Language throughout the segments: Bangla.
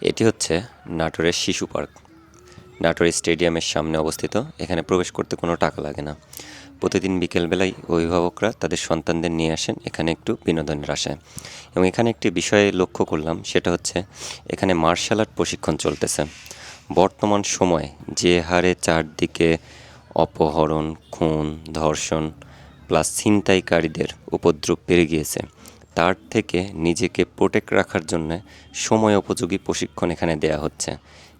এটি হচ্ছে নাটোরের শিশু পার্ক। নাটোর স্টেডিয়ামের সামনে অবস্থিত। এখানে প্রবেশ করতে কোনো টাকা লাগে না। প্রতিদিন বিকেলবেলায় অভিভাবকরা তাদের সন্তানদের নিয়ে আসেন। এখানে একটু বিনোদনের আশায়। এবং এখানে একটি বিষয়ে লক্ষ্য করলাম, সেটা হচ্ছে এখানে মার্শাল আর্ট প্রশিক্ষণ চলতেছে। বর্তমান সময়ে যে হারে চারদিকে অপহরণ, খুন, ধর্ষণ, প্লাস ছিনতাইকারীদের উপদ্রব বেড়ে গিয়েছে তার থেকে নিজেকে প্রোটেক্ট রাখার জন্য সময় উপযোগী প্রশিক্ষণ এখানে দেয়া হচ্ছে।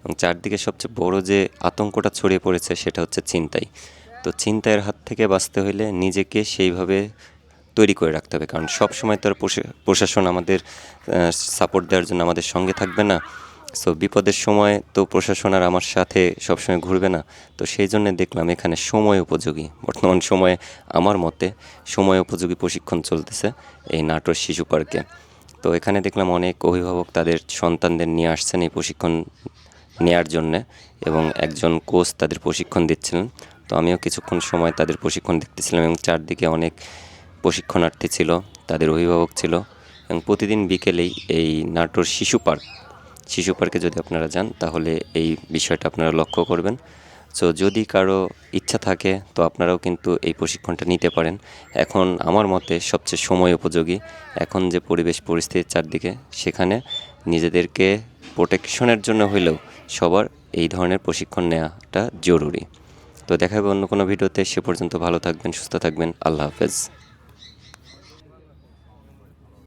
এবং চারদিকে সবচেয়ে বড় যে আতঙ্কটা ছড়িয়ে পড়েছে সেটা হচ্ছে ছিনতাই। তো ছিনতাইয়ের হাত থেকে বাঁচতে হলে নিজেকে সেইভাবে তৈরি করে রাখতে হবে। কারণ সবসময় তো আর প্রশা- প্রশাসন আমাদের সাপোর্ট দেওয়ার জন্য আমাদের সঙ্গে থাকবে না। সো বিপদের সময় তো প্রশাসন আর আমার সাথে সবসময় ঘুরবে না। তো সেই জন্য দেখলাম এখানে সময় উপযোগী। বর্তমান সময়ে আমার মতে সময় উপযোগী প্রশিক্ষণ চলতেছে এই নাটোর শিশু পার্কে। তো এখানে দেখলাম অনেক অভিভাবক তাদের সন্তানদের নিয়ে আসছেন এই প্রশিক্ষণ নেয়ার জন্যে এবং একজন কোচ তাদের প্রশিক্ষণ দিচ্ছিলেন। তো আমিও কিছুক্ষণ সময় তাদের প্রশিক্ষণ দেখতেছিলাম এবং চারদিকে অনেক প্রশিক্ষণার্থী ছিল, তাদের অভিভাবক ছিল এবং প্রতিদিন বিকেলেই এই নাটোর শিশু পার্ক শিশু পার্কে যদি আপনারা যান, তাহলে এই বিষয়টা আপনারা লক্ষ্য করবেন। সো যদি কারও ইচ্ছা থাকে, তো আপনারাও কিন্তু এই প্রশিক্ষণটা নিতে পারেন। এখন আমার মতে সবচেয়ে সময় উপযোগী। এখন যে পরিবেশ পরিস্থিতির চারদিকে, সেখানে নিজেদেরকে প্রোটেকশনের জন্য হইলেও সবার এই ধরনের প্রশিক্ষণ নেওয়াটা জরুরি। তো দেখা হবে অন্য কোনো ভিডিওতে। সে পর্যন্ত ভালো থাকবেন, সুস্থ থাকবেন। আল্লাহ হাফেজ।